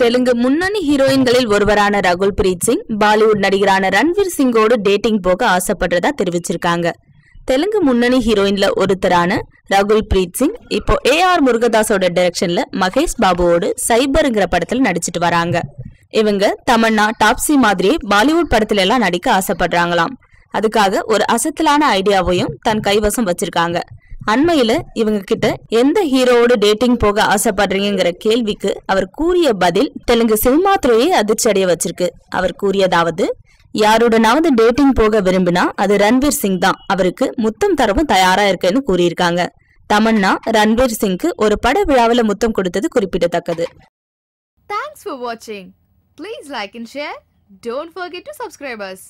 தெலுங்கு முன்னணி ஹீரோயின்களில் ஒருவரான ரகுல் பிரீத் சிங் பாலிவுட் நடிகரான ரன்வீர் சிங்கோடு டேட்டிங் போக ஆசைப்படுறதா தெரிவிச்சிருக்காங்க. தெலுங்கு முன்னணி ஹீரோயின்ல ஒருத்தரான ரகுல் பிரீத் சிங் இப்போ ஏ ஆர் முருகதாஸோட டைரக்ஷன்ல மகேஷ் பாபுவோடு சைபருங்கிற படத்துல நடிச்சிட்டு வராங்க. இவங்க தமன்னா டாப்ஸி மாதிரியே பாலிவுட் படத்துல எல்லாம் நடிக்க ஆசைப்படுறாங்களாம். அதுக்காக ஒரு அசத்தலான ஐடியாவையும் தன் கைவசம் வச்சிருக்காங்க. அண்மையில இவங்க கிட்ட எந்த ஹீரோவோட டேட்டிங் போக ஆசைப்படுறீங்கிற கேள்விக்கு அவர் கூறிய பதில் தெலுங்கு சினிமா துறையை அதிர்ச்சி அடைய வச்சிருக்கு அவர் கூறியதாவது யாருடனாவது டேட்டிங் போக விரும்பினா அது ரன்வீர் சிங் தான் அவருக்கு முத்தம் தரவும் தயாரா இருக்குன்னு கூறியிருக்காங்க தமன்னா ரன்வீர் சிங்க்கு ஒரு பட விழாவில் முத்தம் கொடுத்தது குறிப்பிடத்தக்கது Thanks for watching. Please like and share. Don't forget to subscribe us.